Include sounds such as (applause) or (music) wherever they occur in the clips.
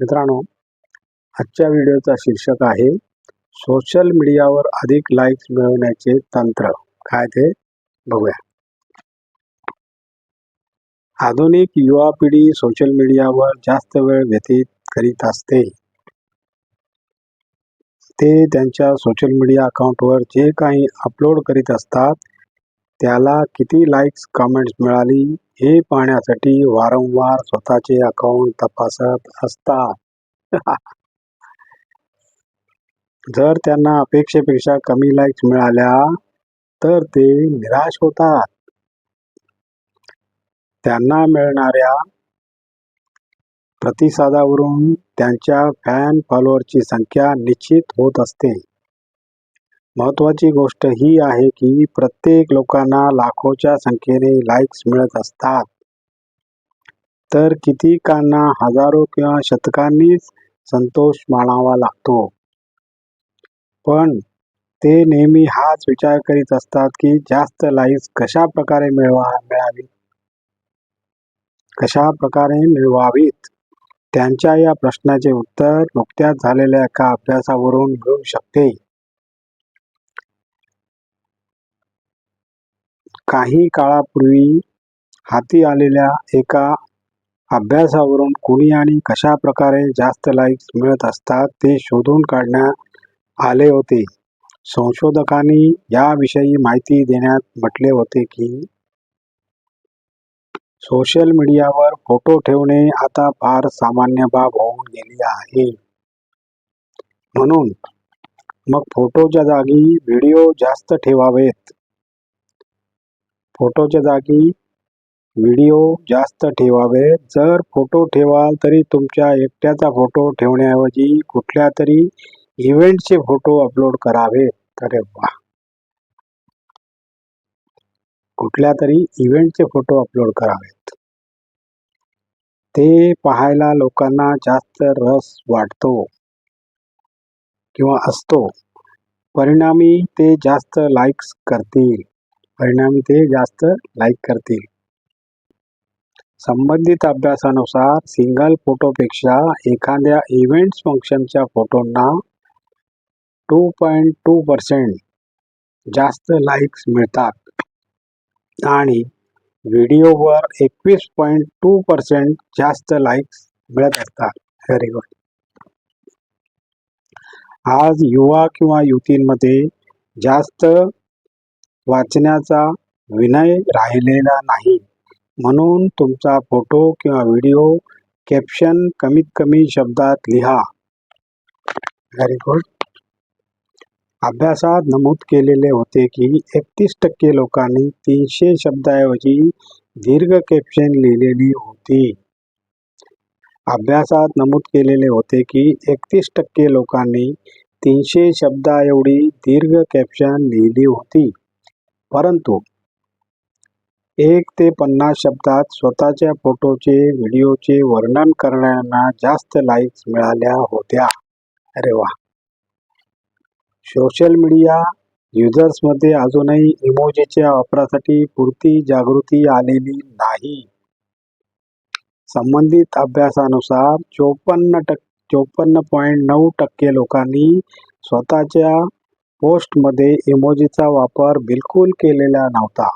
मित्रांनो आजच्या व्हिडिओचा शीर्षक आहे सोशल मीडियावर अधिक लाईक्स मिळवण्याचे तंत्र. काय ते? बघूया. आधुनिक युवा पिढी सोशल मीडियावर जास्त वेळ व्यतीत करीत असते. ते त्यांच्या सोशल मीडिया अकाउंटवर जे काही अपलोड करीत असतात त्याला किती लाईक्स कमेंट्स मिळाली हे पाहण्यासाठी वारंवार स्वतःचे अकाउंट तपासत असतात. (laughs) जर त्यांना अपेक्षेपेक्षा कमी लाईक्स मिळाल्या तर ते निराश होतात. त्यांना मिळणाऱ्या प्रतिसादावरून त्यांच्या फॅन फॉलोअरची संख्या निश्चित होत असते. महत्वाची गोष्ट ही आहे की प्रत्येक लोकांना लाखोच्या संख्येने लाईक्स मिळत असतात. तर कितीकांना हजारो किंवा शतकांनीच संतोष मानावा लागतो. पण ते नेहमी हाच विचार करीत असतात की जास्त लाईक्स कशा प्रकारे मिळवा मिळावी? कशा प्रकारे मिळवावीत? त्यांच्या या प्रश्नाचे उत्तर नुकत्याच झालेल्या एका अभ्यासावरून मिळू शकते. काही काळापूर्वी हाती आलेल्या एका अभ्यासावरून कुणी आणि कशा प्रकारे जास्त लाईक्स मिळत असतात ते शोधून काढण्यात आले होते. संशोधकांनी याविषयी माहिती देण्यात म्हटले होते की सोशल मीडियावर फोटो ठेवणे आता फार सामान्य बाब होऊन गेली आहे. म्हणून मग फोटोच्या जागी व्हिडिओ जास्त ठेवावेत. फोटोच्या जागी व्हिडिओ जास्त ठेवावे. जर फोटो ठेवाल तरी तुमच्या एकट्याचा फोटो ठेवण्याऐवजी कुठल्या तरी इव्हेंटचे फोटो अपलोड करावे. अरे वा. कुठल्या तरी इव्हेंटचे फोटो अपलोड करावेत. ते पाहायला लोकांना जास्त रस वाटतो किंवा असतो. परिणामी ते जास्त लाईक्स करतील. परिणामी ते जास्त लाईक करतील. संबंधित अभ्यासानुसार सिंगल फोटोपेक्षा एखाद्या इव्हेंट्स फंक्शनच्या फोटोंना टू पॉईंट टू पर्सेंट जास्त लाईक्स मिळतात. आणि व्हिडिओवर एकवीस पॉईंट टू पर्सेंट जास्त लाईक्स मिळत असतात. व्हेरी गुड आज युवा किंवा युवतींमध्ये जास्त वाचण्याचा विनय राहिलेला नाही. म्हणून तुमचा फोटो किंवा व्हिडिओ कॅप्शन कमीत कमी शब्दात लिहा. व्हेरी गुड अभ्यासात नमूद केलेले होते की एकतीस टक्के लोकांनी तीनशे शब्दाऐवजी दीर्घ कॅप्शन लिहिलेली होती. अभ्यासात नमूद केलेले होते की एकतीस टक्के लोकांनी तीनशे शब्दा एवढी दीर्घ कॅप्शन लिहिली होती. परंतु एक ते पन्नास शब्दात स्वतःच्या फोटोचे व्हिडिओचे वर्णन करणाऱ्यांना जास्त लाईक्स मिळाल्या होत्या. अरे वा! सोशल मीडिया युजर्समध्ये अजूनही इमोजीच्या वापरासाठी पुरती जागृती आलेली नाही. संबंधित अभ्यासानुसार चोपन्न टक्के चोपन्न पॉईंट नऊ टक्के लोकांनी स्वतःच्या पोस्टमध्ये इमोजीचा वापर बिलकुल केलेला नव्हता.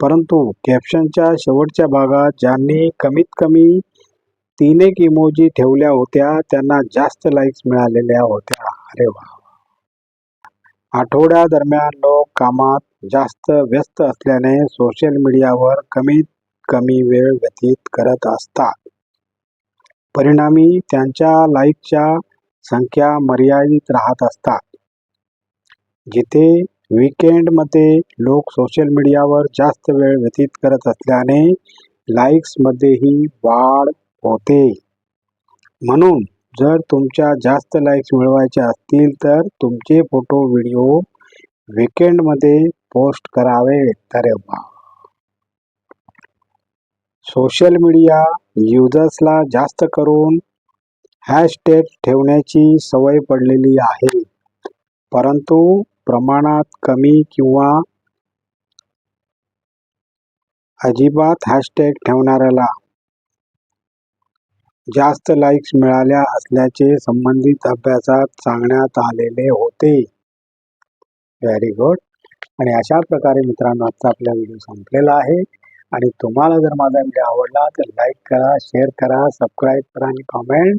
परंतु कॅप्शनच्या शेवटच्या भागात ज्यांनी कमीत कमी तीन एक इमोजी ठेवल्या होत्या त्यांना जास्त लाईक्स मिळालेल्या होत्या. अरे वा. आठवड्या दरम्यान लोक कामात जास्त व्यस्त असल्याने सोशल मीडियावर कमीत कमी वेळ व्यतीत करत असतात. परिणामी त्यांच्या लाईकच्या संख्या मर्यादित राहत असतात. जिथे विकेंडमध्ये लोक सोशल मीडियावर जास्त वेळ व्यतीत करत असल्याने लाईक्समध्येही वाढ होते. म्हणून जर तुमच्या जास्त लाईक्स मिळवायच्या असतील तर तुमचे फोटो व्हिडिओ विकेंडमध्ये पोस्ट करावे. अरे वा! सोशल मीडिया युजर्सला जास्त करून हॅशटॅग ठेवण्याची सवय पडलेली आहे. परंतु प्रमाणात कमी किंवा अजिबात हॅशटॅग ठेवणाऱ्याला जास्त लाईक्स मिळाल्या असल्याचे संबंधित अभ्यासात सांगण्यात आलेले होते. Very good. आणि अशा प्रकारे मित्रांनो आजचा आपला व्हिडिओ संपलेला आहे. आणि तुम्हाला जर माझा व्हिडिओ आवडला तर लाईक करा शेअर करा सबस्क्राईब करा आणि कॉमेंट